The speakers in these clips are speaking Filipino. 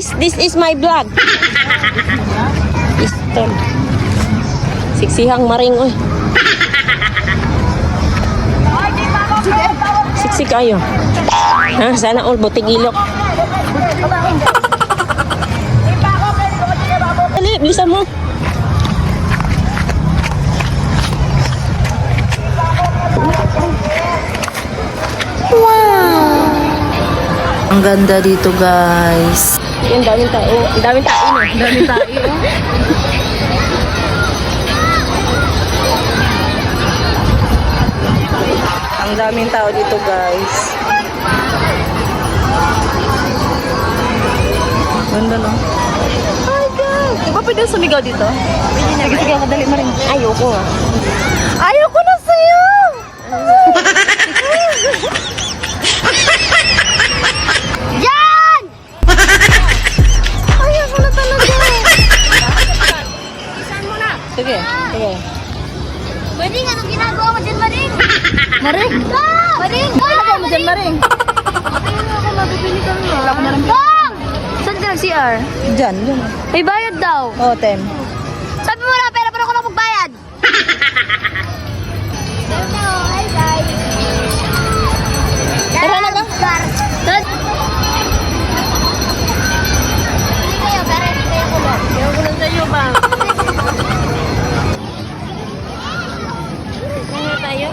guys, this is my vlog. Istol. Siksihang maring, oy. Siksik kayo. Ha, sana all butig ilok. Dali, bilisan mo. Ang ganda dito guys. Yan, daming tao. Ang daming tao, no? Dami tayo. Ang daming tao dito guys. Ganda no? Hi guys! Di ba pwede sumigaw dito? Na. Sige, sige, madali mo rin. Ayoko. Ayoko na Sige, sige. Maring, anong ginagawa mo dyan, Maring? Maring? Go! Maring! Go! Mo dyan, Maring! Ayun ako, mabibili kami, ha? Ilagay mo na lang. Saan ka nag-CR? Dyan, dyan. May bayad daw. Oo, 10. Tayo?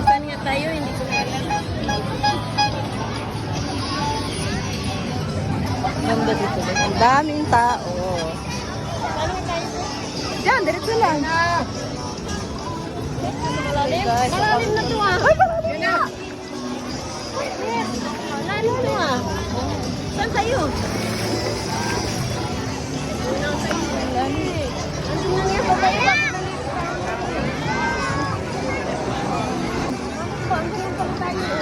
Saan nga tayo? Hindi ko na alam. Ganda dito. Ang daming tao. Diyan, diretso lang. Malalim? Malalim na to ah. Ay, malalim na. Malalim to ah. Saan tayo? Binibenta yan, Be? Magkano? Tatlo ito?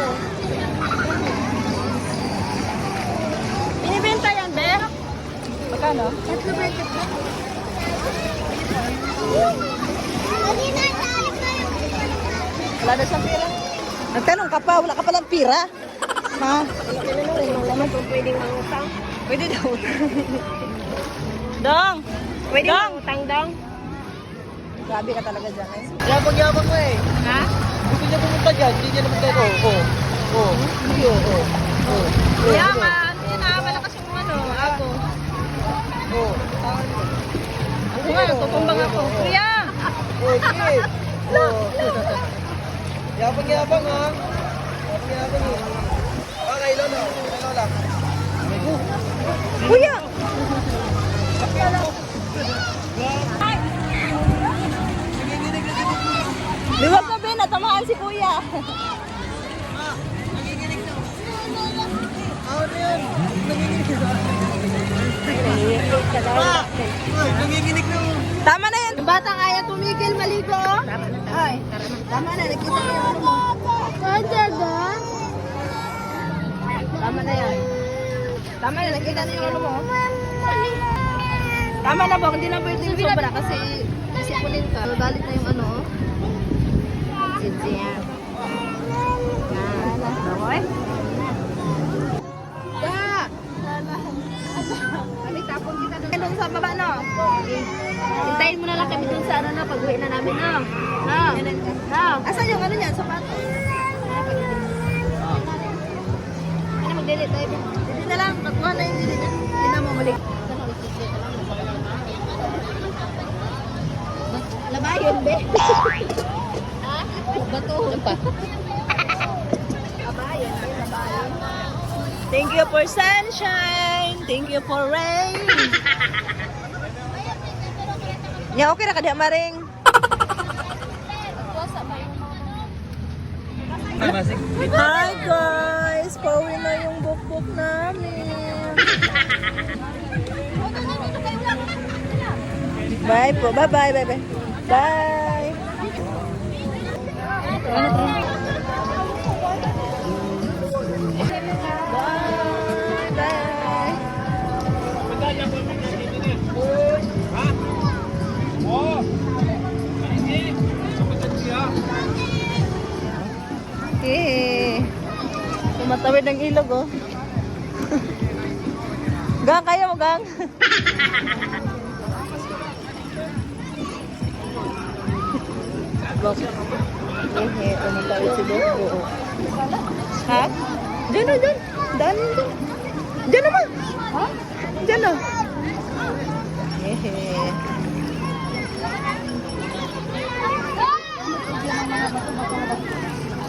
Kanina, naalis na yung Wala na siyang pira. Nagtanong ka pa, wala ka palang pira. Ha? Naman kung pwedeng mangutang. Pwede daw. Dong! Pwede mangutang, Dong? Grabe ka talaga dyan. Eh. Yabang-yabang mo eh. Ha? Niya pumunta dyan, hindi niya naman tayo. Oo. Oo. Hindi, oo. Oo. Yaman. Yan na, malakas yung ano, ako. Oo. Ako nga, tutumbang ako. Kuya! Oo, sige. Oo. Yabang-yabang ha. Yabang-yabang eh. Ah, Lola. Kay Lola. Kuya! Liwag nanginginig na mo. Tama na yan. Yung bata kaya tumigil, maligo. Tama na, tama. Ay, tama na. Nakita ko yung ano mo. Tama na yan. Tama na, nakita na yung ano mo. Tama na ba? Hindi na pwede yung sobra kasi disipunin ka. Balik na yung ano. Sige yan. Okay? Da! Kami tapon kita doon. Sa baba, no? Hintayin mo na lang kami doon sa ano na, pag-uwi na namin, no? No? No? Asan yung ano niyan? Sapatos? Ano mag-delete tayo? Hindi na lang, nakuha na yung delete Thank you for sunshine. Thank you for rain. Ya, okay na ka diha maring. Hi guys! Pauwi na yung bukbuk namin. Bye po. Bye bye. Bye bye. Bye. Bye. Tumatawid ng ilog oh. Gang, kaya mo, gang. Bok. Eh, eh, ano tayo si Bok? Ha? Diyan na, diyan. Daan mo diyan. Diyan naman. Ha? Diyan na. Hehe.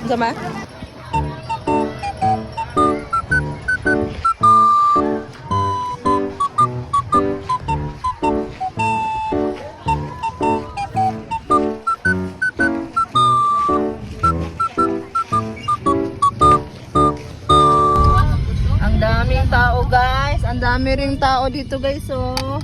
Sama? Ang dami ring tao dito, guys, oh.